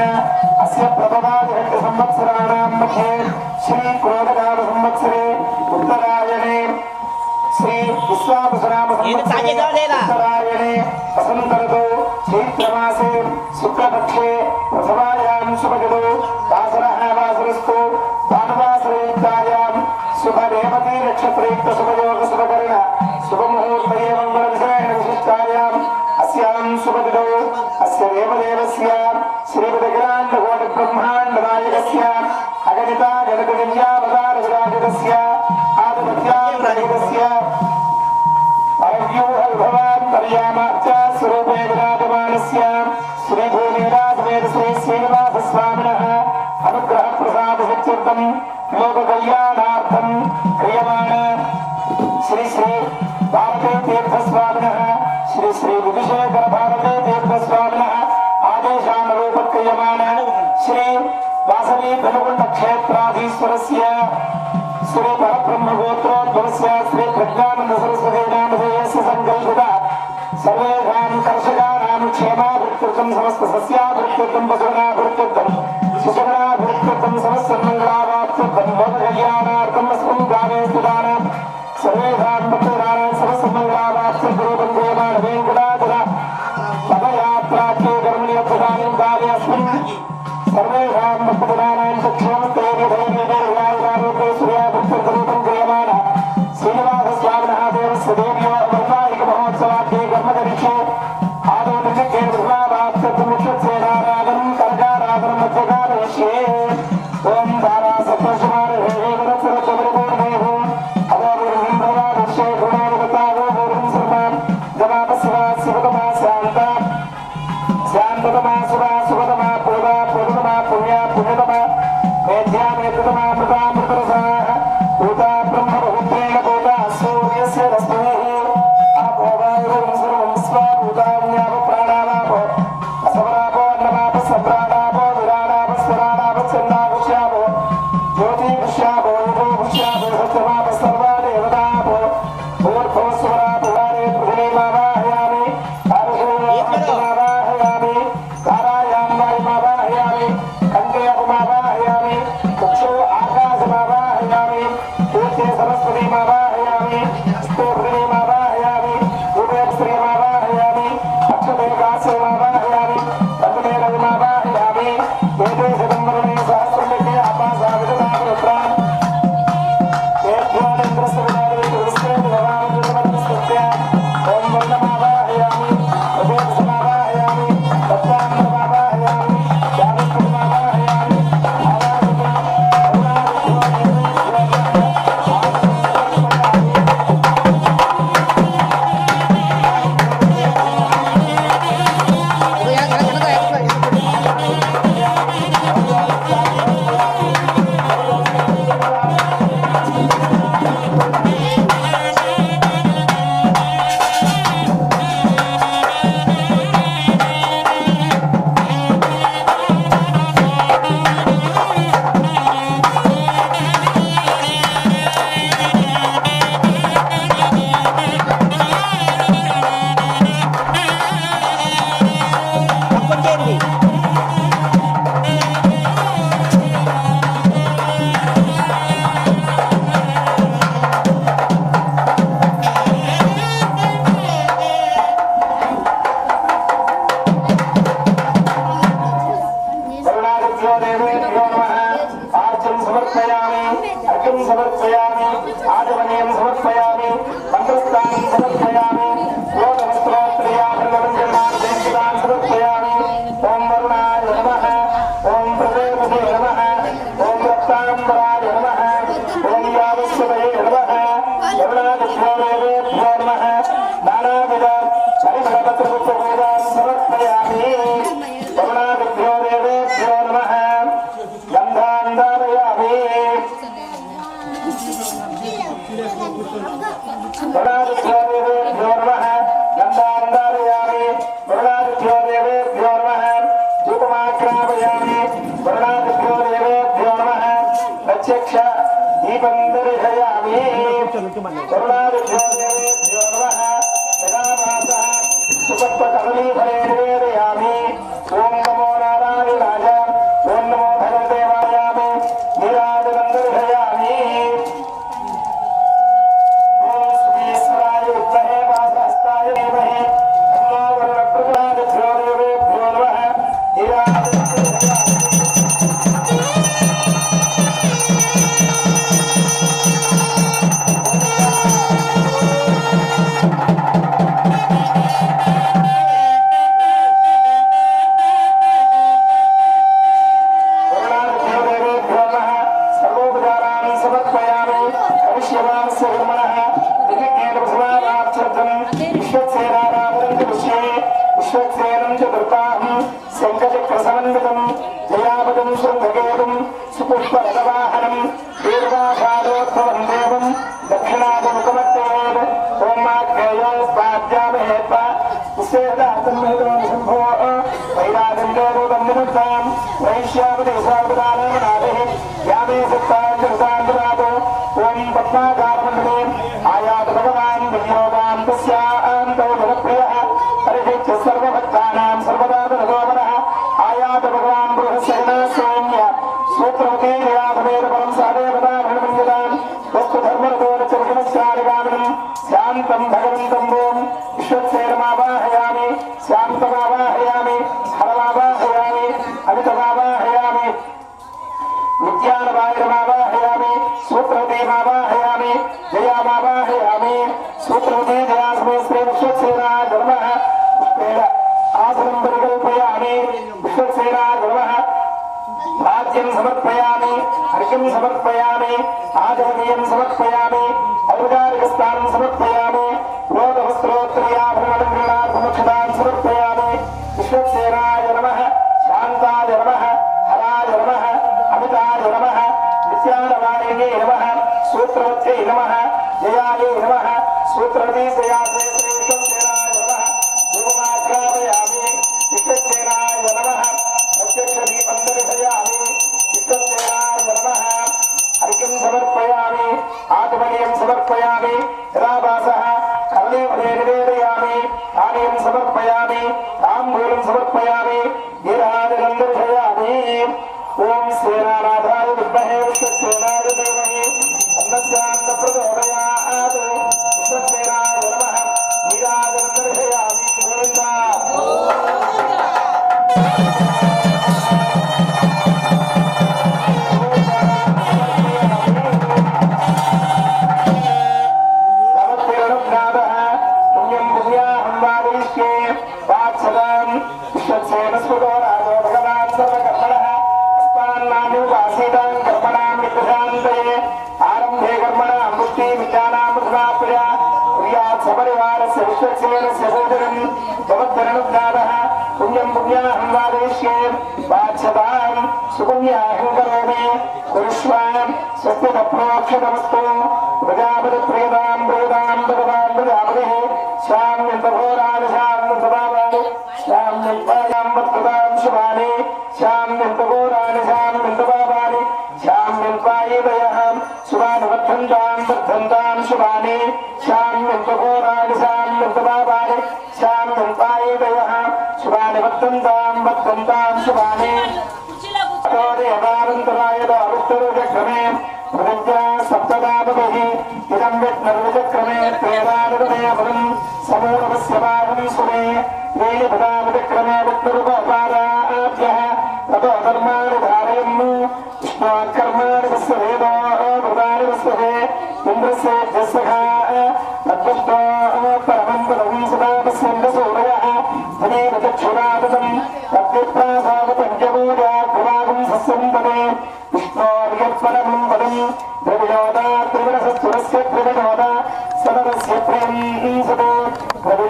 अस्य प्रभवान् संवत्सराणां मध्ये श्रीक्रोधगा సుమతిలో అస్య దేవదేవస్య. శ్రీమదగ్రాండకోటి బ్రహ్మాండ నాయకస్య అగణిత గణిత విద్యావతార విరాజితస్య ఆదిమత్యాగణితస్య శ్రీ శ్రీ శ్రీనివాస తీర్థస్వామి పరమేశ్వరస్య శ్రీ పరబ్రహ్మ గోత్రోద్భవస్య శ్రీ ప్రజ్ఞానంద సరస్వతి నామధేయస్య సంకల్పిత సర్వేషాం కర్షకాణం క్షేమాభికృతం సమస్త సస్యా sobrar. Sayani, Akum Savat Oh, సమర్పయామి. అర్ఘ్యం సమర్పయామి. ఆచరణీయం సమర్పయామి. ఔదారిక స్థానం సమర్పయామి. భక్తి విజ్ఞానామృతమాప్రియ ప్రియా సపరివారస్య విశ్వసేన సహోదరం భవద్ధరణుద్ధార పుణ్యం పుణ్యాహం వాదేశ్యే వాచ్యతాం సుపుణ్యాహం కరోమి కురుష్వాం స్వస్తి తప్రోక్ష నమస్తూ सद्भन्तां शुभानि। श्यां मुक्तघोराणि श्यां मुक्तबाबानि श्यां मुक्ताय दयः शुभानि वक्तन्तां वक्तन्तां शुभानि। देवानन्तराय दावित्तरचक्रमे प्रज्ञा सप्तदापतिः इदं यत् निर्वचक्रमे प्रेदानुगमयपदं समूलमस्य पादं सुमे येन भदामचक्रमे वक्तरुपादाभ्यः ततो अधर्म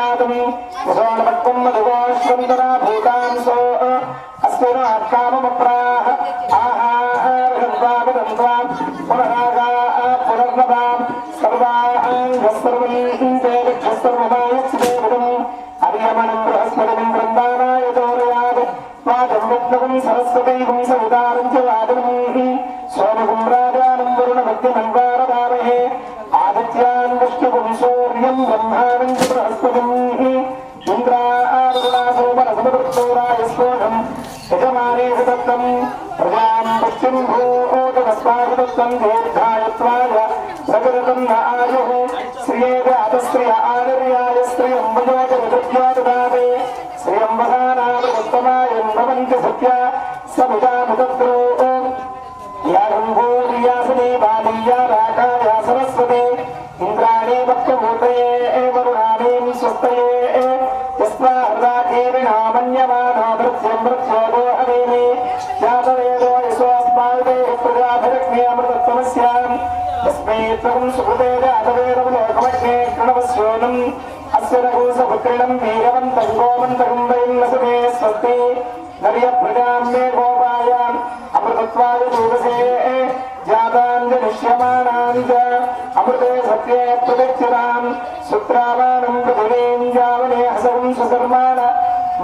ప్రయాతము च बृहस्पतिम् इन्द्रारुणासोमनसमदृष्टोरायस्पोषम् यजमाने दत्तम् प्रजाम् पश्चिम् भूतमस्माकदत्तम् दीर्घायत्वाय प्रकृतम् न आयुः श्रियेदातश्रिय आदर्याय श्रियम् वयोजविदृत्या ददाते श्रियम् वदानामृतमायम् भवन्ति सत्या समुदामुदद्रो మిత్రం సుహృదేవ అతవేరం లోకమగ్నే ప్రణవశ్యోనం అస్య రఘుసపుత్రిణం వీరవంతం గోమంతం వయం నసుమే స్వస్తి నరియ ప్రజాం మే గోపాయ అమృతత్వాయ దూరసే జాతాంజలిష్యమాణాం చ అమృతే సత్యే ప్రదక్షిణాం సుత్రావాణం పృథివీం జావనే హసవం సుధర్మాణ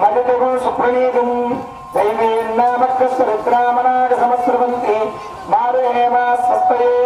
మదితగు సుప్రణీతం. దైవేన్నామగ్రస్వరుత్రామనాగ సమస్రవంతి. మారుహేమా స్వస్తయే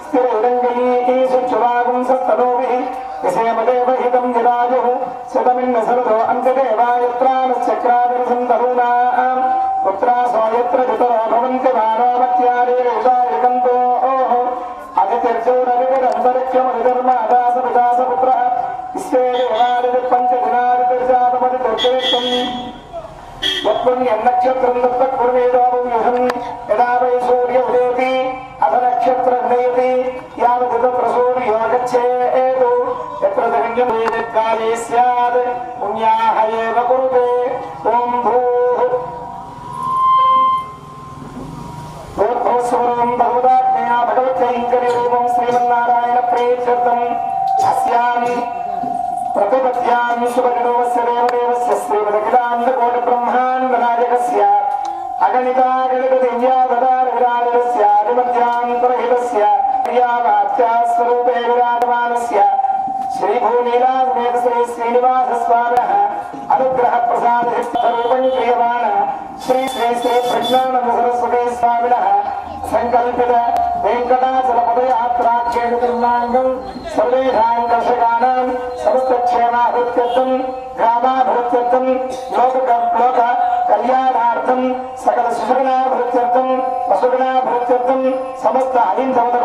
నక్షత్రం తత్వమేదావ్యూహం యదా వై సూర్య ఉదేతి అథ నక్షత్ర నయతి యావదిత ప్రసూర్యో గచ్చేదు ఎత్ర ధన్యమే కాలే స్యాద్ పుణ్యాహ ఏవ కురుతే. ఓం శ్రీ శ్రీనివాస స్వామి అనుగ్రహ ప్రసాద క్రియమాణ శ్రీ శ్రీ శ్రీ ప్రజ్ఞానంద సరస్వతి స్వామిన సంకల్పిత వెంకటాచలపదయాత్రాక్షేణుకుల్లాంగం సర్వేషాం కర్షకాణం సమస్తక్షేమాభిత్యర్థం గ్రామాభిత్యర్థం లోక లోక కళ్యాణార్థం సకల సుసుగుణాభిత్యర్థం వసుగుణాభిత్యర్థం సమస్త అహింసవ ధర్మ